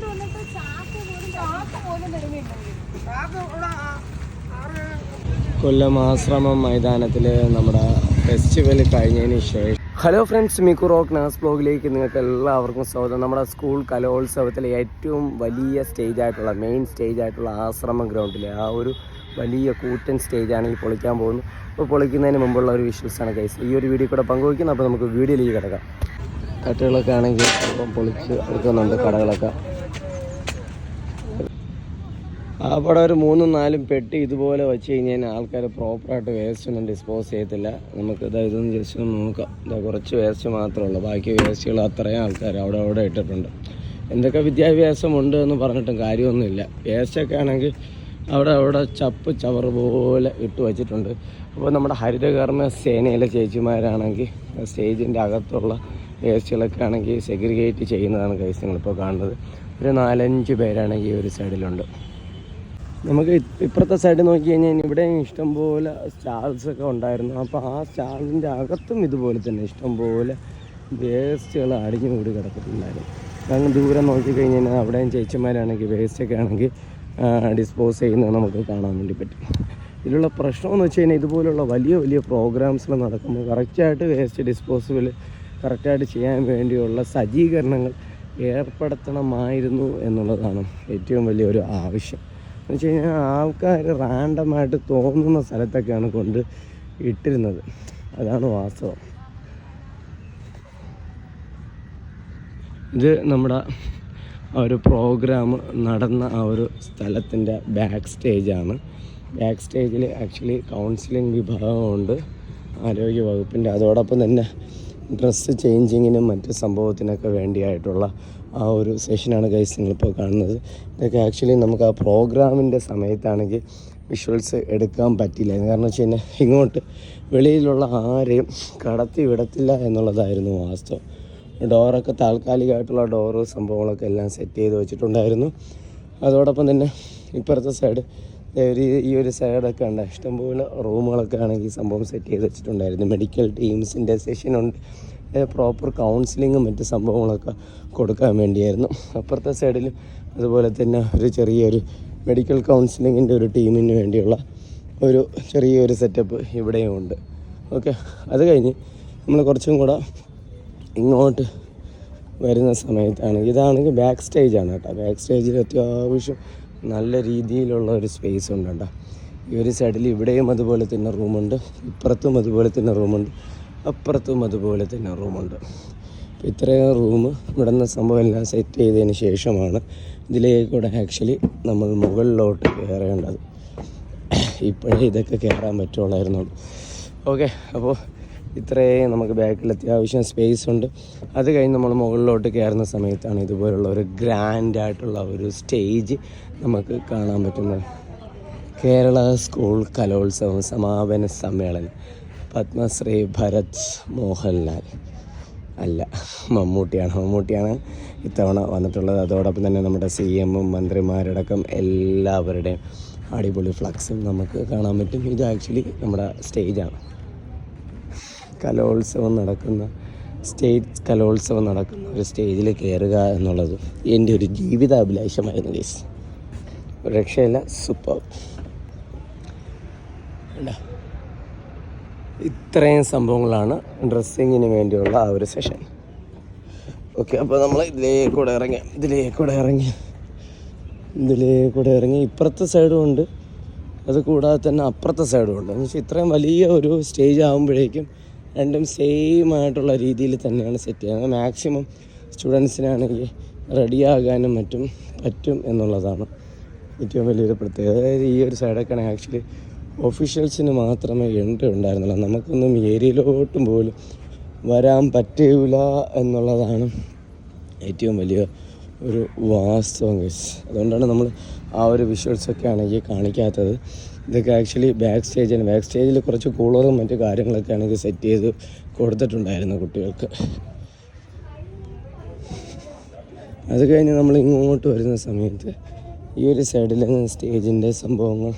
ചാക്ക് പോലും ചാക്ക് പോലും തരുന്നില്ല. കൊല്ലം ആശ്രമം മൈതാനത്തിൽ നമ്മുടെ ഫെസ്റ്റിവൽ കഴിഞ്ഞതിന് ശേഷം. ഹലോ ഫ്രണ്ട്സ് മിക്കു റോക്ക് നാസ് ബ്ലോഗിലേക്ക് നിങ്ങൾക്ക് എല്ലാവർക്കും സ്വാഗതം. നമ്മുടെ സ്കൂൾ കലോത്സവത്തിലെ ഏറ്റവും വലിയ സ്റ്റേജ് ആയിട്ടുള്ള മെയിൻ സ്റ്റേജ് ആയിട്ടുള്ള ആശ്രമം ഗ്രൗണ്ടിലെ ആ ഒരു വലിയ കൂറ്റൻ സ്റ്റേജാണ് ഈ പൊളിക്കാൻ പോകുന്നത്. അപ്പോൾ പൊളിക്കുന്നതിന് മുമ്പുള്ള ഒരു വിഷ്വൽസാണ് കേസ് ഈ ഒരു വീഡിയോ കൂടെ പങ്കുവയ്ക്കുന്നത് അപ്പോൾ നമുക്ക് വീഡിയോയിലേക്ക് കിടക്കാം. തട്ടുകളൊക്കെ ആണെങ്കിൽ ഇപ്പം പൊളിച്ച് എടുക്കുന്നുണ്ട് കടകളൊക്കെ. അവിടെ ഒരു മൂന്നും നാലും പെട്ടി ഇതുപോലെ വെച്ച് കഴിഞ്ഞാൽ ആൾക്കാർ പ്രോപ്പറായിട്ട് വേസ്റ്റ് ഒന്നും ഡിസ്പോസ് ചെയ്യത്തില്ല. നമുക്ക് ഇതാ ഇതൊന്നും ജസ്റ്റ് ഒന്ന് നോക്കാം. ഇതാ കുറച്ച് വേസ്റ്റ് മാത്രമേ ഉള്ളൂ. ബാക്കി വേസ്റ്റുകൾ അത്രയും ആൾക്കാർ അവിടെ അവിടെ ഇട്ടിട്ടുണ്ട്. എന്തൊക്കെ വിദ്യാഭ്യാസമുണ്ട് എന്ന് പറഞ്ഞിട്ടും കാര്യമൊന്നുമില്ല. വേസ്റ്റൊക്കെ ആണെങ്കിൽ അവിടെ അവിടെ ചപ്പ് ചവർ പോലെ ഇട്ട് വച്ചിട്ടുണ്ട്. അപ്പോൾ നമ്മുടെ ഹരിതകർമ്മ സേനയിലെ ചേച്ചിമാരാണെങ്കിൽ സ്റ്റേജിന്റെ അകത്തുള്ള വേസ്റ്റുകളൊക്കെ ആണെങ്കിൽ സെഗ്രിഗേറ്റ് ചെയ്യുന്നതാണ് കേസ് നിങ്ങളിപ്പോൾ കാണുന്നത്. ഒരു നാലഞ്ച് പേരാണെങ്കിൽ ഈ ഒരു സൈഡിലുണ്ട്. നമുക്ക് ഇപ്പുറത്തെ സൈഡ് നോക്കി കഴിഞ്ഞാൽ ഇവിടെ ഇഷ്ടംപോലെ സ്റ്റാൾസ് ഒക്കെ ഉണ്ടായിരുന്നു. അപ്പോൾ ആ സ്റ്റാളിന്റെ അകത്തും ഇതുപോലെ തന്നെ ഇഷ്ടംപോലെ വേസ്റ്റുകൾ അടിഞ്ഞു കൂടി കിടക്കുന്നുണ്ടായിരുന്നു. കാരണം ദൂരെ കഴിഞ്ഞാൽ അവിടെയും ചേച്ചിമാരാണെങ്കിൽ വേസ്റ്റൊക്കെ ആണെങ്കിൽ ഡിസ്പോസ് ചെയ്യുന്നത് നമുക്ക് കാണാൻ വേണ്ടി പറ്റും. ഇതിലുള്ള പ്രശ്നം എന്ന് വെച്ച് കഴിഞ്ഞാൽ ഇതുപോലുള്ള വലിയ വലിയ പ്രോഗ്രാംസിൽ നടക്കുമ്പോൾ കറക്റ്റായിട്ട് വേസ്റ്റ് ഡിസ്പോസിബിൾ കറക്റ്റായിട്ട് ചെയ്യാൻ വേണ്ടിയുള്ള സജ്ജീകരണങ്ങൾ ഏർപ്പെടുത്തണമായിരുന്നു എന്നുള്ളതാണ് ഏറ്റവും വലിയൊരു ആവശ്യം. എന്ന് വെച്ച് കഴിഞ്ഞാൽ ആൾക്കാർ റാൻഡമായിട്ട് തോന്നുന്ന സ്ഥലത്തൊക്കെയാണ് കൊണ്ട് ഇട്ടിരുന്നത്. അതാണ് വാസ്തവം. ഇത് നമ്മുടെ ആ ഒരു പ്രോഗ്രാം നടന്ന ആ ഒരു സ്ഥലത്തിന്റെ ബാക്ക് സ്റ്റേജാണ് ബാക്ക് സ്റ്റേജിൽ ആക്ച്വലി കൗൺസിലിംഗ് വിഭാഗമുണ്ട്. ആരോഗ്യ വകുപ്പിന്റെ അതോടൊപ്പം തന്നെ ഡ്രസ്സ് ചേഞ്ചിങ്ങിനും മറ്റ് സംഭവത്തിനൊക്കെ വേണ്ടിയായിട്ടുള്ള ആ ഒരു സെഷനാണ് ഗൈസ് നിങ്ങളിപ്പോൾ കാണുന്നത്. ഇതൊക്കെ ആക്ച്വലി നമുക്ക് ആ പ്രോഗ്രാമിന്റെ സമയത്താണെങ്കിൽ വിഷ്വൽസ് എടുക്കാൻ പറ്റില്ല. കാരണം വെച്ച് കഴിഞ്ഞാൽ ഇങ്ങോട്ട് വെളിയിലുള്ള ആരെയും കടത്തി വിടത്തില്ല എന്നുള്ളതായിരുന്നു വാസ്തവം. ഡോറൊക്കെ താൽക്കാലികമായിട്ടുള്ള ഡോറ് സംഭവങ്ങളൊക്കെ എല്ലാം സെറ്റ് ചെയ്ത് വെച്ചിട്ടുണ്ടായിരുന്നു. അതോടൊപ്പം തന്നെ ഇപ്പുറത്തെ സൈഡ് ഒരു ഈ ഒരു സൈഡൊക്കെ ഉണ്ട് ഇഷ്ടംപോലെ റൂമുകളൊക്കെ ആണെങ്കിൽ സംഭവം സെറ്റ് ചെയ്ത് വെച്ചിട്ടുണ്ടായിരുന്നു. മെഡിക്കൽ ടീംസിന്റെ സെഷനുണ്ട് പ്രോപ്പർ കൗൺസിലിങ്ങും മറ്റ് സംഭവങ്ങളൊക്കെ കൊടുക്കാൻ വേണ്ടിയായിരുന്നു. അപ്പുറത്തെ സൈഡിലും അതുപോലെ തന്നെ ഒരു ചെറിയൊരു മെഡിക്കൽ കൗൺസിലിങ്ങിന്റെ ഒരു ടീമിന് വേണ്ടിയുള്ള ഒരു ചെറിയൊരു സെറ്റപ്പ് ഇവിടെയും ഉണ്ട്. ഓക്കെ അത് കഴിഞ്ഞ് നമ്മൾ കുറച്ചും കൂടെ ഇങ്ങോട്ട് വരുന്ന സമയത്താണ്. ഇതാണെങ്കിൽ ബാക്ക് സ്റ്റേജാണ് കേട്ടോ. ബാക്ക് സ്റ്റേജിൽ അത്യാവശ്യം നല്ല രീതിയിലുള്ള ഒരു സ്പേസ് ഉണ്ട് കേട്ടോ. ഈ ഒരു സൈഡിൽ ഇവിടെയും അതുപോലെ തന്നെ റൂമുണ്ട് ഇപ്പുറത്തും അതുപോലെ തന്നെ റൂമുണ്ട് അപ്പുറത്തും അതുപോലെ തന്നെ റൂമുണ്ട് ഇത്രയും റൂം ഇവിടെ നിന്ന് സംഭവം എല്ലാം സെറ്റ് ചെയ്തതിന് ശേഷമാണ് ഇതിലേക്കൂടെ ആക്ച്വലി നമ്മൾ മുകളിലോട്ട് കയറേണ്ടത്. ഇപ്പോഴേ ഇതൊക്കെ കയറാൻ പറ്റുള്ളായിരുന്നു ഓക്കെ അപ്പോൾ ഇത്രയും നമുക്ക് ബാക്കിൽ അത്യാവശ്യം സ്പേസ് ഉണ്ട്. അത് കഴിഞ്ഞ് നമ്മൾ മുകളിലോട്ട് കയറുന്ന സമയത്താണ് ഇതുപോലുള്ള ഒരു ഗ്രാൻഡ് ആയിട്ടുള്ള ഒരു സ്റ്റേജ് നമുക്ക് കാണാൻ പറ്റുന്നത്. കേരള സ്കൂൾ കലോത്സവം സമാപന സമ്മേളനം. പത്മശ്രീ ഭരത് മോഹൻലാൽ. അല്ല മമ്മൂട്ടിയാണ്. മമ്മൂട്ടിയാണ് ഇത്തവണ വന്നിട്ടുള്ളത്. അതോടൊപ്പം തന്നെ നമ്മുടെ സി എമ്മും മന്ത്രിമാരടക്കം എല്ലാവരുടെയും അടിപൊളി ഫ്ലക്സും നമുക്ക് കാണാൻ പറ്റും. ഇത് ആക്ച്വലി നമ്മുടെ സ്റ്റേജാണ് കലോത്സവം നടക്കുന്ന സ്റ്റേറ്റ് കലോത്സവം നടക്കുന്ന ഒരു സ്റ്റേജിൽ കയറുക എന്നുള്ളത് എന്റെ ഒരു ജീവിതാഭിലാഷമായിരുന്നു ഗീസ് രക്ഷയില്ല സൂപ്പർ ഇത്രയും സംഭവങ്ങളാണ് ഡ്രസ്സിങ്ങിന് വേണ്ടിയുള്ള ആ ഒരു സെഷൻ ഓക്കെ അപ്പോൾ നമ്മൾ ഇതിലേ കൂടെ ഇറങ്ങി ഇതിലേ കൂടെ ഇറങ്ങി ഇതിലേ കൂടെ ഇറങ്ങി. ഇപ്പുറത്തെ സൈഡും ഉണ്ട്. അത് കൂടാതെ തന്നെ അപ്പുറത്തെ സൈഡും ഉണ്ട്. എന്ന് വെച്ചാൽ ഇത്രയും വലിയ ഒരു സ്റ്റേജ് ആകുമ്പോഴേക്കും രണ്ടും സെയിം ആയിട്ടുള്ള രീതിയിൽ തന്നെയാണ് സെറ്റ് ചെയ്യുന്നത് മാക്സിമം സ്റ്റുഡൻസിനാണെങ്കിൽ റെഡിയാകാനും മറ്റും പറ്റും എന്നുള്ളതാണ് ഏറ്റവും വലിയൊരു പ്രത്യേകത. അതായത് ഈ ഒരു സൈഡൊക്കെയാണ് ആക്ച്വലി ഒഫീഷ്യൽസിന് മാത്രമേ എൻട്രി ഉണ്ടായിരുന്നുള്ളൂ. നമുക്കൊന്നും ഏരിയയിലോട്ടും പോലും വരാൻ പറ്റൂല എന്നുള്ളതാണ് ഏറ്റവും വലിയ ഒരു വാസ്തവം കേസ് അതുകൊണ്ടാണ് നമ്മൾ ആ ഒരു വിഷ്വൽസൊക്കെ ആണെങ്കിൽ കാണിക്കാത്തത്. ഇതൊക്കെ ആക്ച്വലി ബാക്ക് സ്റ്റേജാണ് ബാക്ക് സ്റ്റേജിൽ കുറച്ച് കൂളറും മറ്റു കാര്യങ്ങളൊക്കെ ആണെങ്കിൽ സെറ്റ് ചെയ്ത് കൊടുത്തിട്ടുണ്ടായിരുന്നു കുട്ടികൾക്ക്. അത് കഴിഞ്ഞ് നമ്മൾ ഇങ്ങോട്ട് വരുന്ന സമയത്ത് ഈ ഒരു സൈഡിലെ സ്റ്റേജിന്റെ സംഭവങ്ങൾ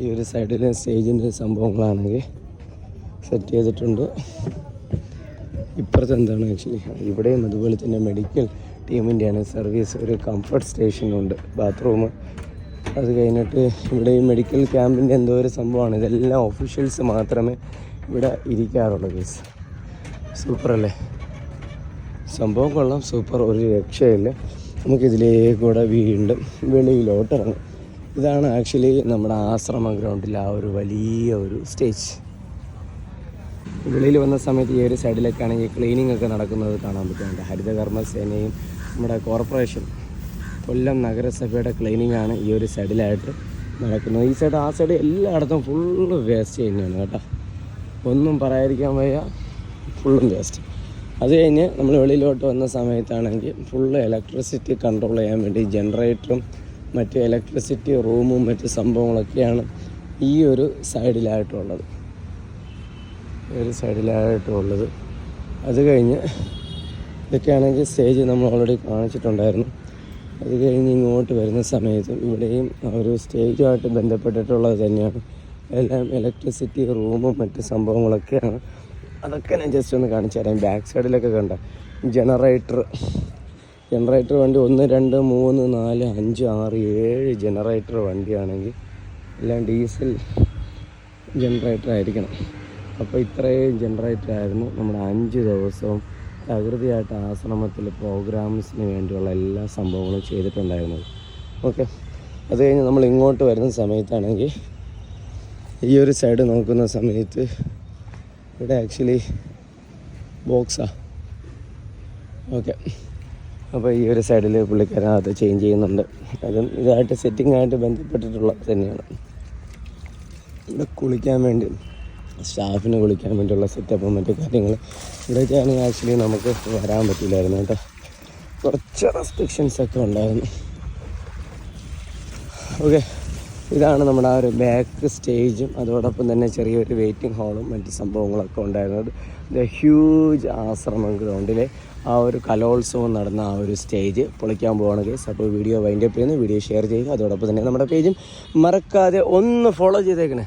ഈ ഒരു സൈഡിലെ സ്റ്റേജിന്റെ സംഭവങ്ങളാണെങ്കിൽ സെറ്റ് ചെയ്തിട്ടുണ്ട്. ഇപ്പുറത്ത് എന്താണ് ആക്ച്വലി ഇവിടെയും അതുപോലെ തന്നെ മെഡിക്കൽ ടീമിന്റെയാണ് സർവീസ് ഒരു കംഫർട്ട് സ്റ്റേഷനുണ്ട് ബാത്റൂം അത് കഴിഞ്ഞിട്ട് ഇവിടെ ഈ മെഡിക്കൽ ക്യാമ്പിന്റെ എന്തോ ഒരു സംഭവമാണ്. ഇതെല്ലാം ഒഫീഷ്യൽസ് മാത്രമേ ഇവിടെ ഇരിക്കാറുള്ളൂ ഗൈസ് സൂപ്പർ അല്ലേ? സംഭവം കൊള്ളാം സൂപ്പർ ഒരു രക്ഷയില്ല. നമുക്കിതിലേക്കൂടെ വീണ്ടും വെളിയിലോട്ട് ഇറങ്ങും ഇതാണ് ആക്ച്വലി നമ്മുടെ ആശ്രമ ഗ്രൗണ്ടിലെ ആ ഒരു വലിയ ഒരു സ്റ്റേജ് വെളിയിൽ വന്ന സമയത്ത് ഈ ഒരു സൈഡിലൊക്കെ ആണെങ്കിൽ ക്ലീനിങ് ഒക്കെ നടക്കുന്നത് കാണാൻ പറ്റുന്നുണ്ട് ഹരിതകർമ്മ സേനയും നമ്മുടെ കോർപ്പറേഷൻ കൊല്ലം നഗരസഭയുടെ ക്ലീനിങ് ആണ് ഈ ഒരു സൈഡിലായിട്ട് നടക്കുന്നത്. ഈ സൈഡ് ആ സൈഡ് എല്ലായിടത്തും ഫുള്ള് വേസ്റ്റ് ചെയ്യുന്നതാണ് കേട്ടോ. ഒന്നും പറയാതിരിക്കാൻ വയ്യ. ഫുള്ളും വേസ്റ്റ് അത് കഴിഞ്ഞ് നമ്മൾ വെളിയിലോട്ട് വന്ന സമയത്താണെങ്കിൽ ഫുള്ള് ഇലക്ട്രിസിറ്റി കൺട്രോൾ ചെയ്യാൻ വേണ്ടി ജനറേറ്ററും മറ്റ് ഇലക്ട്രിസിറ്റി റൂമും മറ്റ് സംഭവങ്ങളൊക്കെയാണ് ഈ ഒരു സൈഡിലായിട്ടുള്ളത് ഒരു സൈഡിലായിട്ടുള്ളത് അത് കഴിഞ്ഞ് ഇതൊക്കെയാണെങ്കിൽ സ്റ്റേജ് നമ്മൾ ഓൾറെഡി കാണിച്ചിട്ടുണ്ടായിരുന്നു. അത് കഴിഞ്ഞ് ഇങ്ങോട്ട് വരുന്ന സമയത്തും ഇവിടെയും ഒരു സ്റ്റേജുമായിട്ട് ബന്ധപ്പെട്ടിട്ടുള്ളത് തന്നെയാണ്. എല്ലാം ഇലക്ട്രിസിറ്റി റൂമും മറ്റ് സംഭവങ്ങളൊക്കെയാണ്. അതൊക്കെ ഞാൻ ജസ്റ്റ് ഒന്ന് കാണിച്ചു തരാം. ബാക്ക് സൈഡിലൊക്കെ കണ്ട. ജനറേറ്റർ ജനറേറ്റർ വണ്ടി ഒന്ന് രണ്ട് മൂന്ന് നാല് അഞ്ച് ആറ് ഏഴ് ജനറേറ്റർ വണ്ടിയാണെങ്കിൽ എല്ലാം ഡീസൽ ജനറേറ്റർ ആയിരിക്കണം. അപ്പോൾ ഇത്രയും ജനറേറ്റർ ആയിരുന്നു നമ്മുടെ അഞ്ച് ദിവസവും തകൃതിയായിട്ട് ആശ്രമത്തിൽ പ്രോഗ്രാംസിന് വേണ്ടിയുള്ള എല്ലാ സംഭവങ്ങളും ചെയ്തിട്ടുണ്ടായിരുന്നത് ഓക്കെ അത് കഴിഞ്ഞ് നമ്മൾ ഇങ്ങോട്ട് വരുന്ന സമയത്താണെങ്കിൽ ഈ ഒരു സൈഡ് നോക്കുന്ന സമയത്ത് ഇവിടെ ആക്ച്വലി ബോക്സാ ഓക്കെ അപ്പോൾ ഈ ഒരു സൈഡിൽ പുള്ളിക്കാരൻ അത് ചേഞ്ച് ചെയ്യുന്നുണ്ട്. അതും ഇതായിട്ട് സെറ്റിങ്ങായിട്ട് ബന്ധപ്പെട്ടിട്ടുള്ള തന്നെയാണ്. ഇവിടെ കുളിക്കാൻ വേണ്ടി സ്റ്റാഫിന് വിളിക്കാൻ വേണ്ടിയുള്ള സെറ്റപ്പും മറ്റു കാര്യങ്ങൾ ഇവിടേക്കാണെങ്കിൽ ആക്ച്വലി നമുക്ക് വരാൻ പറ്റില്ലായിരുന്നു കേട്ടോ. കുറച്ച് റെസ്ട്രിക്ഷൻസ് ഒക്കെ ഉണ്ടായിരുന്നു. ഓക്കെ ഇതാണ് നമ്മുടെ ആ ഒരു ബാക്ക് സ്റ്റേജും അതോടൊപ്പം തന്നെ ചെറിയൊരു വെയിറ്റിംഗ് ഹാളും മറ്റ് സംഭവങ്ങളൊക്കെ ഉണ്ടായിരുന്നത്. ദ ഹ്യൂജ് ആശ്രമം ഗ്രൗണ്ടിലെ ആ ഒരു കലോത്സവം നടന്ന ആ ഒരു സ്റ്റേജ് പൊളിക്കാൻ പോവാണ് കേസ് അപ്പോൾ വീഡിയോ വൈൻഡപ്പ് ചെയ്യുന്നു. വീഡിയോ ഷെയർ ചെയ്യുക. അതോടൊപ്പം തന്നെ നമ്മുടെ പേജും മറക്കാതെ ഒന്ന് ഫോളോ ചെയ്തേക്കണേ.